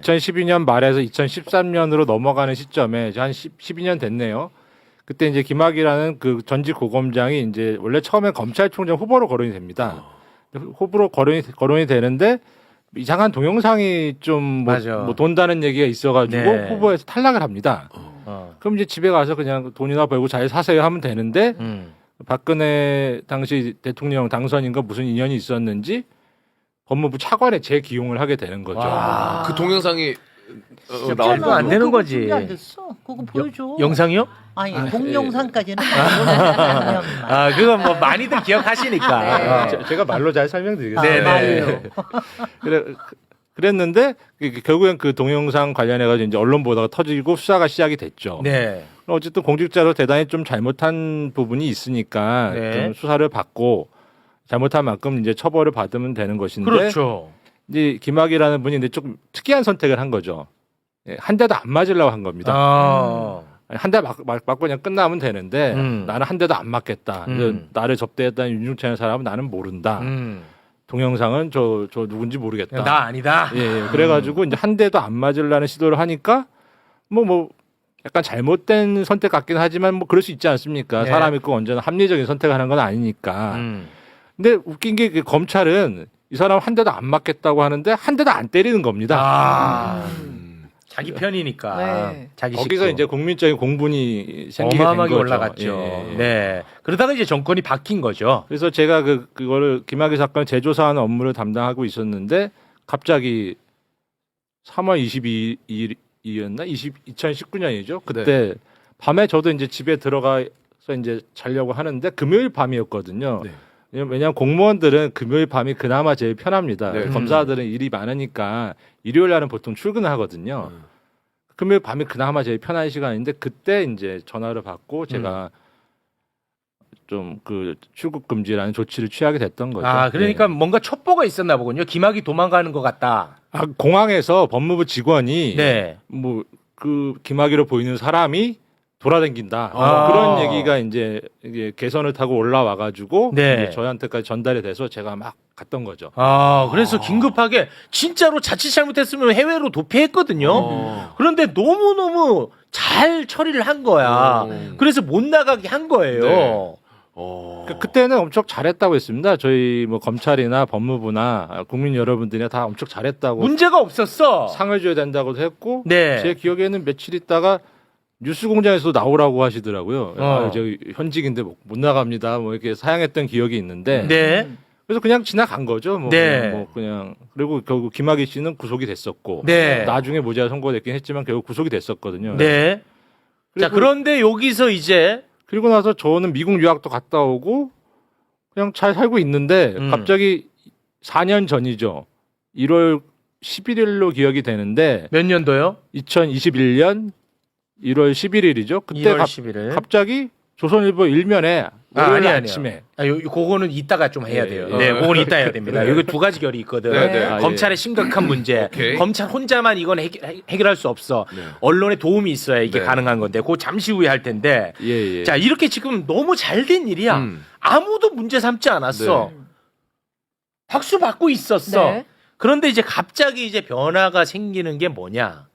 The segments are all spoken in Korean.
2012년 말에서 2013년으로 넘어가는 시점에 이제 한 10, 12년 됐네요. 그때 이제 김학이라는 그 전직 고검장이 이제 원래 처음에 검찰총장 후보로 거론이 됩니다. 후보로 거론이 거론이 되는데 이상한 동영상이 좀뭐 맞아. 돈다는 얘기가 있어가지고 네. 후보에서 탈락을 합니다. 어. 그럼 이제 집에 가서 그냥 돈이나 벌고 잘 사세요 하면 되는데 음. 박근혜 당시 대통령 당선인과 무슨 인연이 있었는지 법무부 차관에 재기용을 하게 되는 거죠. 와. 그 동영상이 어, 진짜 나온 말도 안. 되는 그거 거지. 준비 안 됐어. 그거 보여줘. 영상이요? 아니 아, 동영상까지는 아니고 아, 그건 뭐 많이들 기억하시니까. 네. 어. 제- 제가 말로 잘 아, 설명드리겠습니다. 네, 네. 말로. 그래 그랬는데 그- 그 결국엔 그 동영상 관련해 가지고 이제 언론 보도가 터지고 수사가 시작이 됐죠. 네. 어쨌든 공직자로 대단히 좀 잘못한 부분이 있으니까 네. 좀 수사를 받고 잘못한 만큼 이제 처벌을 받으면 되는 것인데 그렇죠. 이제 김학이라는 분이 근데 조금 특이한 선택을 한 거죠. 예, 한 대도 안 맞으려고 한 겁니다. 아. 한대 맞고 그냥 끝나면 되는데 음. 나는 한 대도 안 맞겠다. 음. 나를 접대했다는 윤중찬 사람은 나는 모른다. 음. 동영상은 저 저 누군지 모르겠다. 나 아니다. 예, 예. 그래가지고 이제 한 대도 안 맞으려는 시도를 하니까 뭐 뭐 약간 잘못된 선택 같긴 하지만 뭐 그럴 수 있지 않습니까? 네. 사람이 꼭 언제나 합리적인 선택하는 건 아니니까. 음. 근데 웃긴 게 그 검찰은 이 사람 한 대도 안 맞겠다고 하는데 한 대도 안 때리는 겁니다. 아. 음. 자기 편이니까. 네. 자기 거기서 식구. 이제 국민적인 공분이 생기게 어마어마하게 된 거죠. 올라갔죠. 예, 예. 네. 그러다가 이제 정권이 바뀐 거죠. 그래서 제가 그 그거를 김학의 사건 재조사하는 업무를 담당하고 있었는데 갑자기 3월 22일이었나 20, 2019년이죠. 그때 네. 밤에 저도 이제 집에 들어가서 이제 자려고 하는데 금요일 밤이었거든요. 네. 왜냐하면 공무원들은 금요일 밤이 그나마 제일 편합니다. 네. 검사들은 일이 많으니까 일요일 날은 보통 출근을 하거든요. 음. 금요일 밤이 그나마 제일 편한 시간인데 그때 이제 전화를 받고 제가 좀그 출국 금지라는 조치를 취하게 됐던 거죠. 아, 그러니까 네. 뭔가 첩보가 있었나 보군요. 김학이 도망가는 것 같다. 아, 공항에서 법무부 직원이 네. 뭐그 김학의로 보이는 사람이 돌아다닌다 아. 그런 얘기가 이제 개선을 타고 올라와 가지고 네. 저희한테까지 전달이 돼서 제가 막 갔던 거죠. 아, 그래서 긴급하게 진짜로 자칫 잘못했으면 해외로 도피했거든요. 어. 그런데 너무너무 잘 처리를 한 거야. 음. 그래서 못 나가게 한 거예요. 네. 어. 그- 그때는 엄청 잘했다고 했습니다. 저희 뭐 검찰이나 법무부나 국민 여러분들이 다 엄청 잘했다고 문제가 없었어. 상을 줘야 된다고도 했고 네. 제 기억에는 며칠 있다가 뉴스공장에서 나오라고 하시더라고요. 어. 아, 저 현직인데 못- 못 나갑니다. 뭐 이렇게 사양했던 기억이 있는데 네. 그래서 그냥 지나간 거죠. 뭐, 네. 그냥, 뭐 그냥 그리고 결국 김학의 씨는 구속이 됐었고 네. 나중에 무죄가 선고됐긴 했지만 결국 구속이 됐었거든요. 네. 자, 그런데 여기서 이제 그리고 나서 저는 미국 유학도 갔다 오고 그냥 잘 살고 있는데 음. 갑자기 4년 전이죠. 1월 11일로 기억이 되는데 몇 년도요? 2021년 1월 11일이죠. 그때 2월 갑, 11일. 갑 자기 조선일보 일면에 아, 월요일 아니, 아니요. 아침에 아, 요, 그거는 이따가 좀 해야 예, 돼요. 예. 네, 그건 이따 해야 됩니다. 네. 여기 두 가지 결이 있거든. 네, 네. 아, 검찰의 심각한 문제. 오케이. 검찰 혼자만 이건 해결, 해결할 수 없어. 네. 언론의 도움이 있어야 이게 네. 가능한 건데, 그거 잠시 후에 할 텐데. 예, 예. 자, 이렇게 지금 너무 잘 된 일이야. 음. 아무도 문제 삼지 않았어. 네. 박수 받고 있었어. 네. 그런데 이제 갑자기 이제 변화가 생기는 게 뭐냐?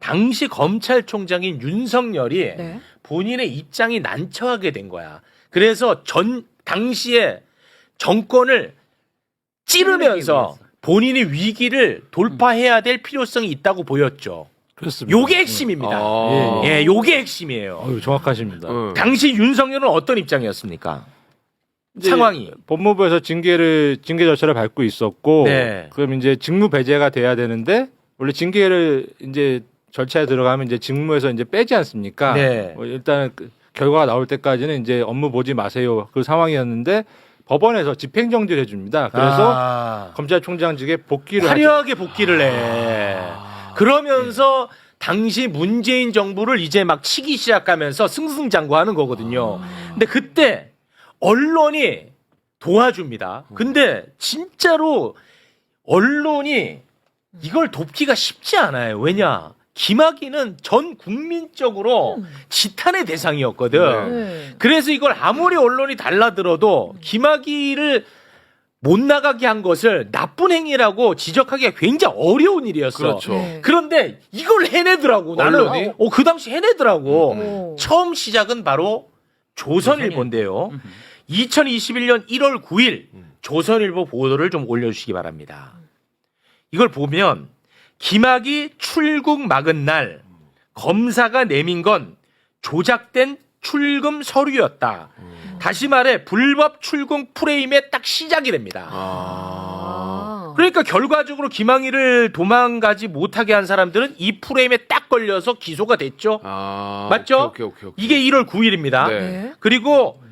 당시 검찰총장인 윤석열이 네. 본인의 입장이 난처하게 된 거야. 그래서 전 당시에 정권을 찌르면서 본인이 위기를 돌파해야 될 필요성이 있다고 보였죠. 그렇습니다. 요게 핵심입니다. 아. 예, 요게 핵심이에요. 어유 정확하십니다. 음. 당시 윤석열은 어떤 입장이었습니까? 이제 상황이. 법무부에서 징계를 징계 절차를 밟고 있었고 네. 그럼 이제 직무 배제가 돼야 되는데 원래 징계를 이제 절차에 들어가면 이제 직무에서 이제 빼지 않습니까? 네. 뭐 일단 그 결과가 나올 때까지는 이제 업무 보지 마세요 그 상황이었는데 법원에서 집행정지를 해줍니다. 그래서 아, 검찰총장직에 복귀를. 화려하게 복귀를 해. 그러면서 당시 문재인 정부를 이제 막 치기 시작하면서 승승장구하는 거거든요. 근데 그때 언론이 도와줍니다. 근데 진짜로 언론이 이걸 돕기가 쉽지 않아요. 왜냐? 김학의는 전 국민적으로 지탄의 대상이었거든. 네. 네. 그래서 이걸 아무리 언론이 달라들어도 김학의를 못 나가게 한 것을 나쁜 행위라고 지적하기가 굉장히 어려운 일이었어. 그렇죠. 네. 그런데 이걸 해내더라고. 나는 언론이? 어, 그 당시 해내더라고. 오. 처음 시작은 바로 조선일보인데요. 2021년 1월 9일 조선일보 보도를 좀 올려주시기 바랍니다. 이걸 보면 김학이 출국 막은 날 검사가 내민 건 조작된 출금 서류였다. 다시 말해 불법 출금 프레임의 딱 시작이 됩니다. 아. 그러니까 결과적으로 김학의를 도망가지 못하게 한 사람들은 이 프레임에 딱 걸려서 기소가 됐죠. 아. 맞죠? 오케이, 오케이, 오케이. 이게 1월 9일입니다. 네. 그리고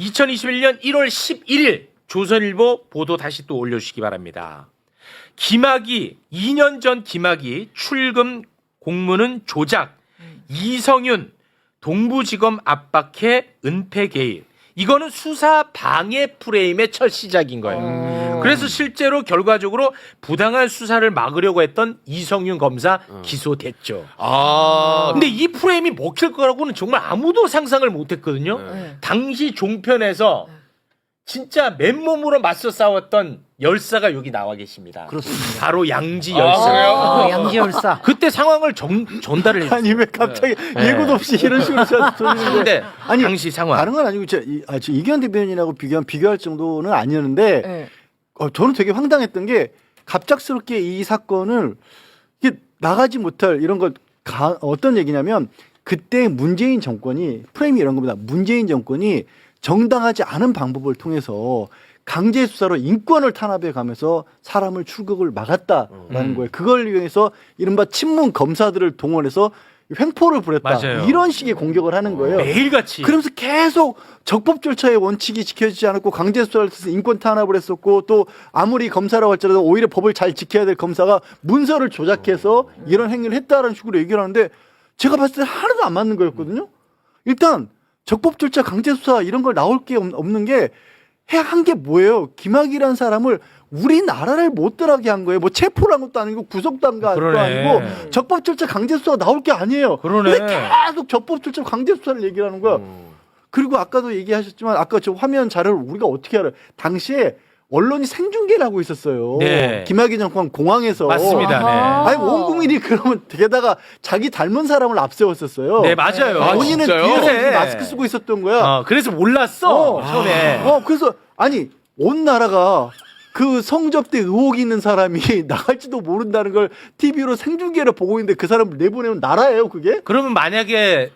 2021년 1월 11일 조선일보 보도 다시 또 올려주시기 바랍니다. 김학이 2년 전 김학이 출금 공문은 조작 이성윤 동부지검 압박해 은폐 개입 이거는 수사 방해 프레임의 첫 시작인 거예요. 어. 그래서 실제로 결과적으로 부당한 수사를 막으려고 했던 이성윤 검사 어. 기소됐죠. 아. 근데 이 프레임이 먹힐 거라고는 정말 아무도 상상을 못 했거든요. 네. 당시 종편에서 진짜 맨몸으로 맞서 싸웠던 열사가 여기 나와 계십니다. 그렇습니다. 바로 양지 아, 열사. 그래요? 어, 양지열사. 그때 상황을 정, 전달을 했어요. 아니 왜 갑자기 네. 예고도 없이 이런 식으로 저한테 근데 아니, 당시 상황. 다른 건 아니고 저, 이, 아, 저 이견 대변인하고 비교한 비교할 정도는 아니었는데 네. 어, 저는 되게 황당했던 게 갑작스럽게 이 사건을 이게 나가지 못할 이런 걸 가, 어떤 얘기냐면 그때 문재인 정권이 프레임이 이런 겁니다. 문재인 정권이 정당하지 않은 방법을 통해서 강제 수사로 인권을 탄압해 가면서 사람을 출국을 막았다라는 음. 거예요. 그걸 이용해서 이른바 친문 검사들을 동원해서 횡포를 부렸다. 맞아요. 이런 식의 공격을 하는 거예요. 매일같이. 그러면서 계속 적법 절차의 원칙이 지켜지지 않았고 강제 수사를 해서 인권 탄압을 했었고 또 아무리 검사라고 할지라도 오히려 법을 잘 지켜야 될 검사가 문서를 조작해서 이런 행위를 했다라는 식으로 얘기를 하는데 제가 봤을 때 하나도 안 맞는 거였거든요. 일단 적법 절차 강제 수사 이런 걸 나올 게 없- 없는 게해한게 뭐예요? 김학이라는 사람을 우리나라를 못 들어가게 한 거예요. 뭐 체포를 한 것도 아니고 구속도 한 것도. 아니고 적법 절차 강제 수사가 나올 게 아니에요. 그러네. 근데 계속 적법 절차 강제 수사를 얘기를 하는 거야. 음. 그리고 아까도 얘기하셨지만 아까 저 화면 자료를 우리가 어떻게 알아요? 당시에 언론이 생중계를 하고 있었어요. 네. 김학의 정권 공항에서. 맞습니다. 네. 아니 온 국민이 그러면 게다가 자기 닮은 사람을 앞세웠었어요. 네, 맞아요. 아, 본인은 진짜요? 뒤에서 그래. 마스크 쓰고 있었던 거야. 어, 그래서 몰랐어. 어. 처음에. 어 그래서 아니 온 나라가 그 성접대 의혹이 있는 사람이 나갈지도 모른다는 걸 TV로 생중계로 보고 있는데 그 사람을 내보내면 나라예요 그게? 그러면 만약에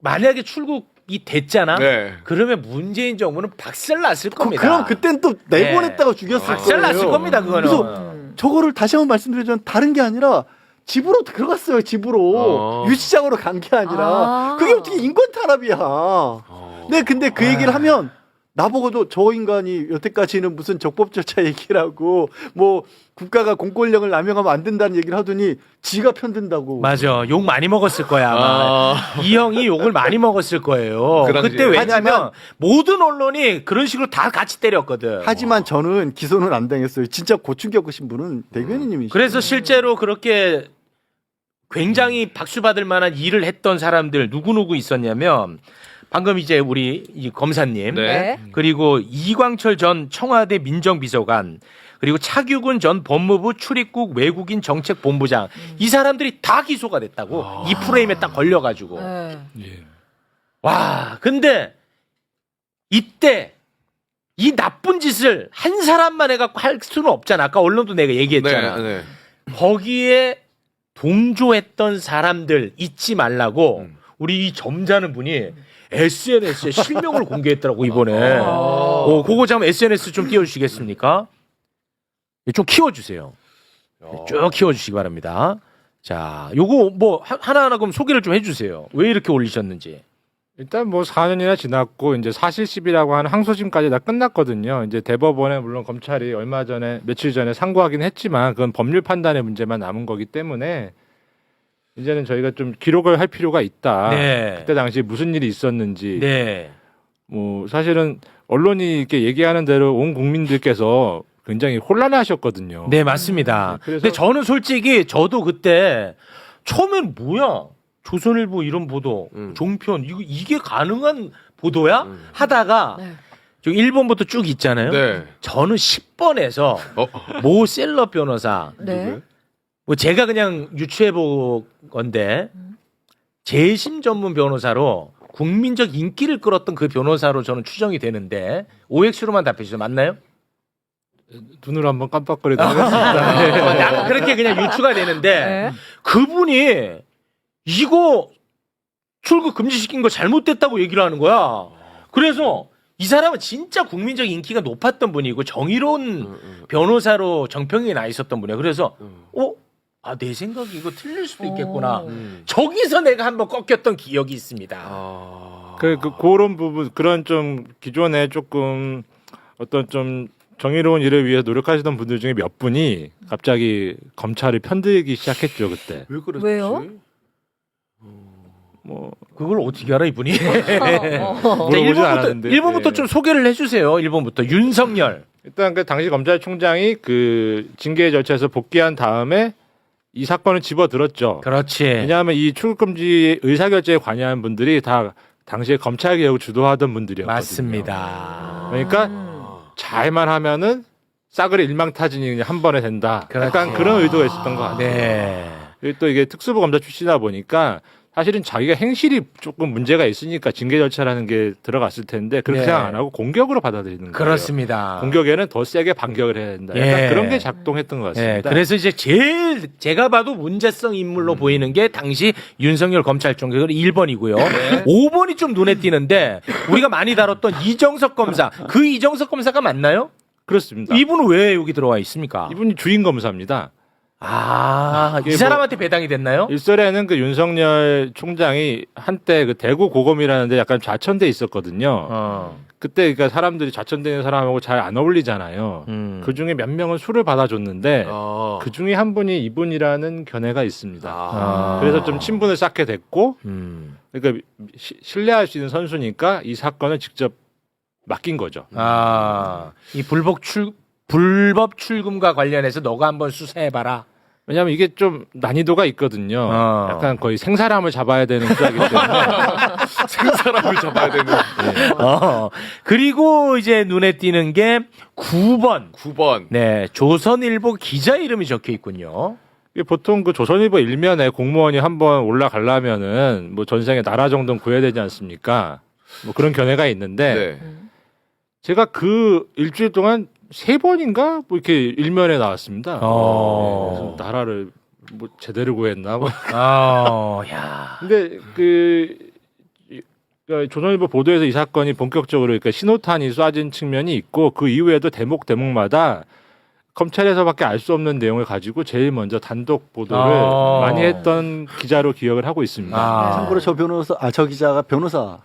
만약에 출국 이 됐잖아. 네. 그러면 문재인 정부는 박살 났을 그, 겁니다. 그 럼 그땐 또 내보냈다가 죽였을 거예요. 박살 났을 겁니다. 그거는. 그래서 저거를 다시 한번 말씀드리자면 다른 게 아니라 집으로 들어갔어요 집으로 어. 유치장으로 간 게 아니라 아. 그게 어떻게 인권 탄압이야. 어. 네 근데 그 얘기를 하면 나보고도 저 인간이 여태까지는 무슨 적법 절차 얘기를 하고 뭐 국가가 공권력을 남용하면 안 된다는 얘기를 하더니 지가 편든다고. 맞아. 욕 많이 먹었을 거야, 아마. 아. 이 형이 욕을 많이 먹었을 거예요. 그 당시에. 그때 왜냐면 하지만- 모든 언론이 그런 식으로 다 같이 때렸거든. 하지만 저는 기소는 안 당했어요. 진짜 고충 겪으신 분은 대변인님이시죠. 그래서 실제로 그렇게 굉장히 박수 받을 만한 일을 했던 사람들 누구누구 있었냐면 방금 이제 우리 이 검사님 네. 그리고 이광철 전 청와대 민정비서관 그리고 차규근 전 법무부 출입국 외국인 정책 본부장 이 사람들이 다 기소가 됐다고 이 프레임에 딱 걸려가지고 네. 예. 와 근데 이때 이 나쁜 짓을 한 사람만 해갖고 할 수는 없잖아 아까 언론도 내가 얘기했잖아 네. 네. 거기에 동조했던 사람들 잊지 말라고 음. 우리 이 점잖은 분이 SNS에 실명을 공개했더라고 이번에. 아. 어, 그거 잠깐 SNS 좀 띄워주시겠습니까? 좀 키워주세요. 어. 쭉 키워주시기 바랍니다. 자, 요거 뭐 하- 하나하나 그럼 소개를 좀 해주세요. 왜 이렇게 올리셨는지. 일단 뭐 4년이나 지났고 이제 사실십이라고 하는 항소심까지 다 끝났거든요. 이제 대법원에 물론 검찰이 얼마 전에 며칠 전에 상고하긴 했지만 그건 법률 판단의 문제만 남은 거기 때문에 이제는 저희가 좀 기록을 할 필요가 있다. 네. 그때 당시 무슨 일이 있었는지 네. 뭐 사실은 언론이 이렇게 얘기하는 대로 온 국민들께서 굉장히 혼란하셨거든요. 네, 맞습니다. 음, 그래서- 근데 저는 솔직히 저도 그때 처음엔 뭐야? 조선일보 이런 보도, 음. 종편 이거 이게 가능한 보도야? 음. 하다가 네. 좀 1번부터 쭉 있잖아요. 네. 저는 10번에서 어. 모 셀럽 변호사 네. 뭐 제가 그냥 유추해 본 건데 재심 전문 변호사로 국민적 인기를 끌었던 그 변호사로 저는 추정이 되는데 OX로만 답해 주세요. 맞나요? 눈으로 한번 깜빡거리고 하겠습니다. 네. 어, 나 그렇게 그냥 유추가 되는데 네. 그분이 이거 출국 금지시킨 거 잘못됐다고 얘기를 하는 거야. 그래서 이 사람은 진짜 국민적 인기가 높았던 분이고 정의로운 음, 음, 변호사로 정평에 나 있었던 분이야. 그래서 음. 어? 아, 내 생각이 이거 틀릴 수도 있겠구나. 오. 음. 저기서 내가 한번 꺾였던 기억이 있습니다. 아. 그, 그 그런 부분 그런 좀 기존에 조금 어떤 좀 정의로운 일을 위해 노력하시던 분들 중에 몇 분이 갑자기 검찰을 편들기 시작했죠 그때. 왜 그랬지? 왜요? 뭐 그걸 어떻게 알아, 이분이? 어, 어. 물어보진 1번부터, 않았는데. 1번부터 예. 좀 소개를 해주세요. 1번부터. 윤석열. 일단 그 당시 검찰총장이 그 징계 절차에서 복귀한 다음에 이 사건을 집어들었죠. 그렇지. 왜냐하면 이 출국금지 의사결정에 관여한 분들이 다 당시에 검찰 개혁을 주도하던 분들이었거든요. 맞습니다. 그러니까 음. 잘만 하면은 싸그리 일망타진이 그냥 한 번에 된다. 약간 그렇지. 그런 의도가 있었던 것 같아요. 네. 또 이게 특수부 검사 출신이다 보니까 사실은 자기가 행실이 조금 문제가 있으니까 징계 절차라는 게 들어갔을 텐데 그렇게 네. 생각 안 하고 공격으로 받아들이는 거예요. 그렇습니다. 공격에는 더 세게 반격을 해야 된다. 약간 예. 그런 게 작동했던 것 예, 같습니다. 그래서 이제 제일 제가 봐도 문제성 인물로 음. 보이는 게 당시 윤석열 검찰총장 그 1번이고요. 네. 5번이 좀 눈에 띄는데 우리가 많이 다뤘던 이정석 검사. 그 이정석 검사가 맞나요? 그렇습니다. 이분은 왜 여기 들어와 있습니까? 이분이 주인 검사입니다. 아, 이 이게 사람한테 배당이 됐나요? 일설에는 그 윤석열 총장이 한때 그 대구 고검이라는데 약간 좌천돼 있었거든요. 어. 그때 그러니까 사람들이 좌천되는 사람하고 잘 안 어울리잖아요. 음. 그 중에 몇 명은 술을 받아줬는데 아. 그 중에 한 분이 이분이라는 견해가 있습니다. 아. 그래서 좀 친분을 쌓게 됐고, 음. 그러니까 시- 신뢰할 수 있는 선수니까 이 사건을 직접 맡긴 거죠. 아, 이 불법 출 불법 출금과 관련해서 너가 한번 수사해봐라. 왜냐하면 이게 좀 난이도가 있거든요. 어. 약간 거의 생사람을 잡아야 되는 수사기 때문에 생사람을 잡아야 되는 어. 그리고 이제 눈에 띄는 게 9번. 9번. 네, 조선일보 기자 이름이 적혀 있군요. 이게 보통 그 조선일보 일면에 공무원이 한번 올라가려면은 뭐 전생에 나라 정도는 구해야 되지 않습니까? 뭐 그런 견해가 있는데 네. 제가 그 일주일 동안 세 번인가 뭐 이렇게 일면에 나왔습니다. 어. 그래서 나라를 뭐 제대로 구했나? 뭐. 어, 야. 근데 그 이- 그러니까 조선일보 보도에서 이 사건이 본격적으로 그러니까 신호탄이 쏴진 측면이 있고 그 이후에도 대목 대목마다 검찰에서밖에 알 수 없는 내용을 가지고 제일 먼저 단독 보도를 아. 많이 했던 기자로 기억을 하고 있습니다. 아. 참고로 저 변호사, 아, 저 기자가 변호사,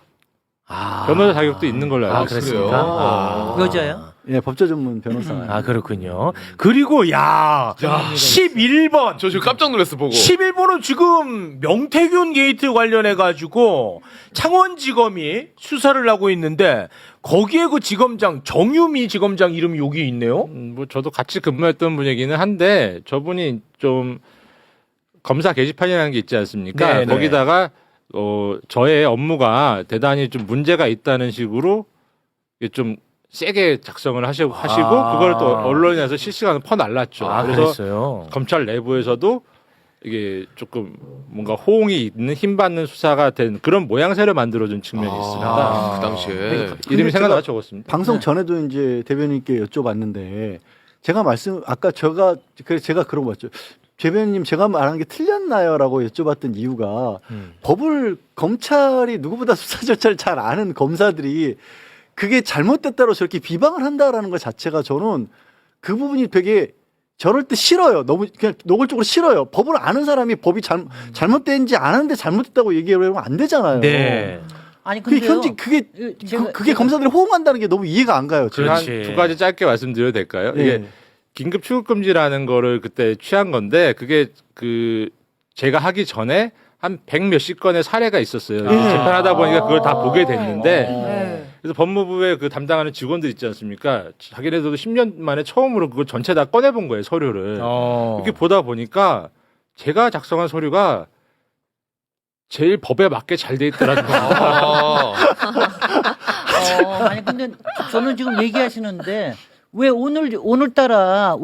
아. 변호사 자격도 있는 걸로 알고 아, 있습니다. 그렇습니까? 그래요? 아. 여자요? 예, 법조 전문 변호사. 아, 그렇군요. 그리고 야, 11번. 저 지금 깜짝 놀랐어 보고. 11번은 지금 명태균 게이트 관련해 가지고 창원지검이 수사를 하고 있는데 거기에 그 지검장 정유미 지검장 이름이 여기 있네요. 음, 뭐 저도 같이 근무했던 분이기는 한데 저분이 좀 검사 게시판이라는 게 있지 않습니까? 네, 네. 거기다가 어 저의 업무가 대단히 좀 문제가 있다는 식으로 이게 좀 세게 작성을 하시고 하시고 아. 그걸 또 언론에서 실시간으로 퍼날랐죠. 아, 그래서 그랬어요. 검찰 내부에서도 이게 조금 뭔가 호응이 있는 힘 받는 수사가 된 그런 모양새를 만들어준 측면이 있습니다. 아. 그 당시에. 이름이 생각나 적었습니다. 방송 네. 전에도 이제 대변인께 여쭤봤는데 제가 말씀 아까 제가 그 제가 그런 거 같죠. 대변인님 제가 말하는 게 틀렸나요라고 여쭤봤던 이유가 음. 법을 검찰이 누구보다 수사 절차를 잘 아는 검사들이 그게 잘못됐다고 저렇게 비방을 한다라는 것 자체가 저는 그 부분이 되게 저럴 때 싫어요. 너무 그냥 노골적으로 싫어요. 법을 아는 사람이 법이 잘, 잘못된지 아는데 잘못됐다고 얘기하면 안 되잖아요. 네. 아니 그게 근데요. 현재 그게 그, 그, 제가- 그게 제가- 검사들이 호응한다는 게 너무 이해가 안 가요. 제가. 그렇지. 한두 가지 짧게 말씀드려도 될까요? 예. 이게 긴급 출국 금지라는 거를 그때 취한 건데 그게 그 제가 하기 전에 한 백 몇십 건의 사례가 있었어요. 예. 재판하다 보니까 그걸 다 보게 됐는데 네. 그래서 법무부에 그 담당하는 직원들 있지 않습니까? 자기네들도 10년 만에 처음으로 그걸 전체 다 꺼내 본 거예요, 서류를. 어. 이렇게 보다 보니까 제가 작성한 서류가 제일 법에 맞게 잘 돼 있더라는 거. 아. 아니 근데 저는 지금 얘기하시는데 왜 오늘 오늘따라